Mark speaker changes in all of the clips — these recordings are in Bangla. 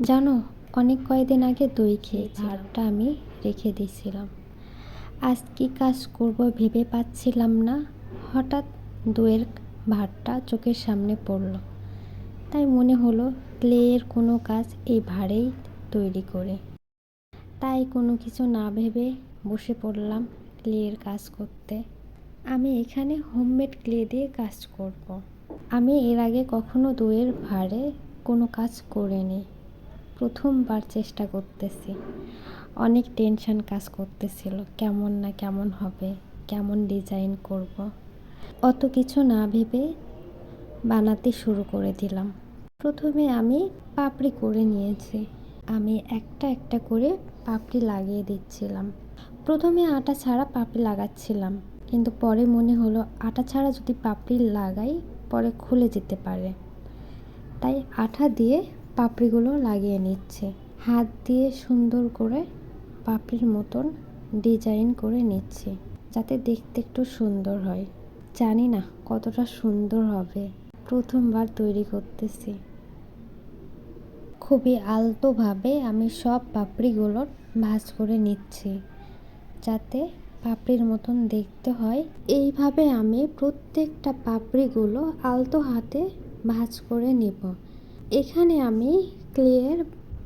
Speaker 1: জানো, অনেক কয়েকদিন আগে দই খেয়েছি, ভাতটা আমি রেখে দিয়েছিলাম। আজ কী কাজ করব ভেবে পাচ্ছিলাম না, হঠাৎ দইয়ের ভাতটা চোখের সামনে পড়ল। তাই মনে হলো ক্লেয়ের কোনো কাজ এই ভাড়েই তৈরি করে। তাই কোনো কিছু না ভেবে বসে পড়লাম ক্লেয়ের কাজ করতে। আমি এখানে হোমমেড ক্লে দিয়ে কাজ করব। আমি এর আগে কখনো দইয়ের ভাড়ে কোনো কাজ করিনি। প্রথমবার চেষ্টা করতেছি। অনেক টেনশন কাজ করতেছিল, কেমন না কেমন হবে, কেমন ডিজাইন করব। অত কিছু না ভেবে বানাতে শুরু করে দিলাম। প্রথমে আমি পাপড়ি করে নিয়েছি। আমি একটা একটা করে পাপড়ি লাগিয়ে দিচ্ছিলাম। প্রথমে আটা ছাড়া পাপড়ি লাগাচ্ছিলাম, কিন্তু পরে মনে হলো আটা ছাড়া যদি পাপড়ি লাগাই, পরে খুলে যেতে পারে। তাই আঠা দিয়ে পাপড়িগুলো লাগিয়ে নিচ্ছে। হাত দিয়ে সুন্দর করে পাপড়ির মতন ডিজাইন করে নিচ্ছে, যাতে দেখতে একটু সুন্দর হয়। জানি না কতটা সুন্দর হবে। প্রথমবার তৈরি করতেছি। খুবই আলতোভাবে আমি সব পাপড়িগুলো ভাজ করে নিচ্ছি, যাতে পাপড়ির মতন দেখতে হয়। এইভাবে আমি প্রত্যেকটা পাপড়িগুলো আলতো হাতে ভাজ করে নেব। এখানে আমি ক্লের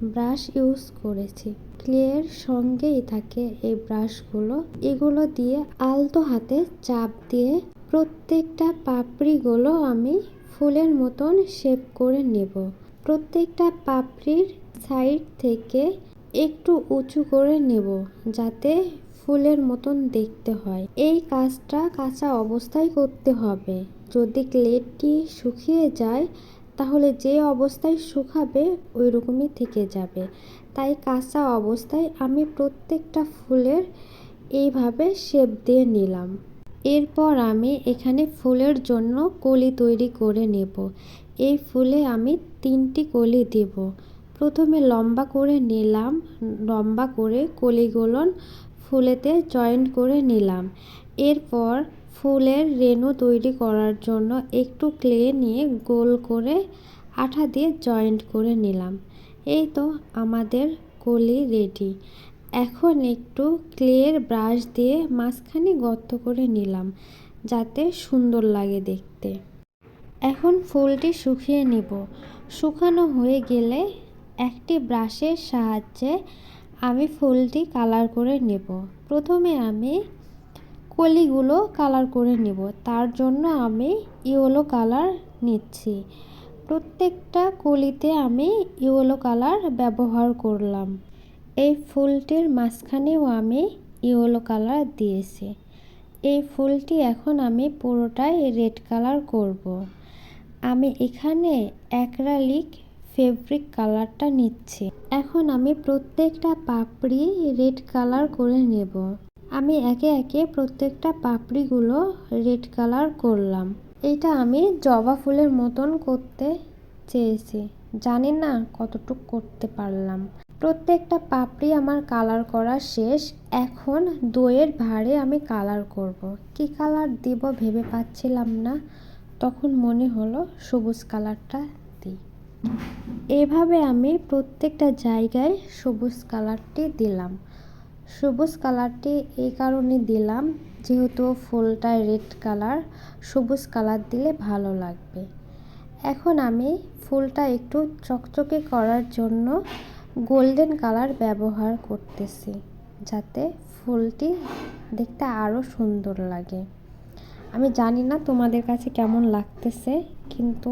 Speaker 1: ব্রাশ ইউজ করেছি। ক্লের সঙ্গেই থাকে এই ব্রাশগুলো। এগুলো দিয়ে আলতো হাতে চাপ দিয়ে প্রত্যেকটা পাপড়িগুলো আমি ফুলের মতন শেপ করে নেব। প্রত্যেকটা পাপড়ির সাইড থেকে একটু উঁচু করে নেব যাতে ফুলের মতন দেখতে হয়। এই কাজটা কাঁচা অবস্থায় করতে হবে। যদি ক্লেটটি শুকিয়ে যায় তাহলে যে অবস্থায় শুকাবে ওই রকমই থেকে যাবে। তাই কাঁচা অবস্থায় আমি প্রত্যেকটা ফুলের এইভাবে শেপ দিয়ে নিলাম। এরপর আমি এখানে ফুলের জন্য কলি তৈরি করে নেব। এই ফুলে আমি তিনটি কলি দেব। প্রথমে লম্বা করে নিলাম, লম্বা করে কলিগুলো ফুলেতে জয়েন্ট করে নিলাম। এরপর ফুলের রেণু তৈরি করার জন্য একটু ক্লে নিয়ে গোল করে আঠা দিয়ে জয়েন্ট করে নিলাম। এই তো আমাদের কলি রেডি। এখন একটু ক্লের ব্রাশ দিয়ে মাঝখানে গর্ত করে নিলাম, যাতে সুন্দর লাগে দেখতে। এখন ফুলটি শুকিয়ে নিব। শুকানো হয়ে গেলে একটি ব্রাশের সাহায্যে আমি ফুলটি কালার করে নেব। প্রথমে আমি কলিগুলো কালার করে নেব। তার জন্য আমি ইয়েলো কালার নিচ্ছি। প্রত্যেকটা কলিতে আমি ইয়েলো কালার ব্যবহার করলাম। এই ফুলটির মাঝখানেও আমি ইয়েলো কালার দিয়েছি। এই ফুলটি এখন আমি পুরোটাই রেড কালার করব। আমি এখানে অ্যাক্রালিক ফেব্রিক কালারটা নিচ্ছি। এখন আমি প্রত্যেকটা পাপড়ি রেড কালার করে নেব। আমি একে একে প্রত্যেকটা পাপড়িগুলো রেড কালার করলাম। এটা আমি জবা ফুলের মতন করতে চেয়েছি। জানি না কতটুকু করতে পারলাম। প্রত্যেকটা পাপড়ি আমার কালার করা শেষ। এখন দইয়ের ভাঁড়ে আমি কালার করব। কি কালার দিব ভেবে পাচ্ছিলাম না। তখন মনে হলো সবুজ কালারটা দিই। এভাবে আমি প্রত্যেকটা জায়গায় সবুজ কালারটি দিলাম। সবুজ কালারটি এই কারণে দিলাম, যেহেতু ফুলটা রেড কালার, সবুজ কালার দিলে ভালো লাগবে। এখন আমি ফুলটা একটু চকচকে করার জন্য গোল্ডেন কালার ব্যবহার করতেছি, যাতে ফুলটি দেখতে আরও সুন্দর লাগে। আমি জানি না তোমাদের কাছে কেমন লাগতেছে, কিন্তু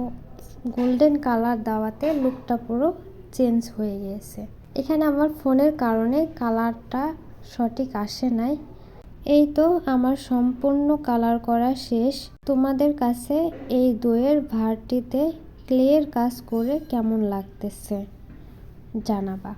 Speaker 1: গোল্ডেন কালার দেওয়াতে লুকটা পুরো চেঞ্জ হয়ে গিয়েছে এখানে আমার ফোনের কারণে কালারটা সঠিক আসে নাই। এই তো আমার সম্পূর্ণ কালার করা শেষ। তোমাদের কাছে এই দইয়ের ভারটিতে ক্লের কাজ করে কেমন লাগতেছে? জানাবা।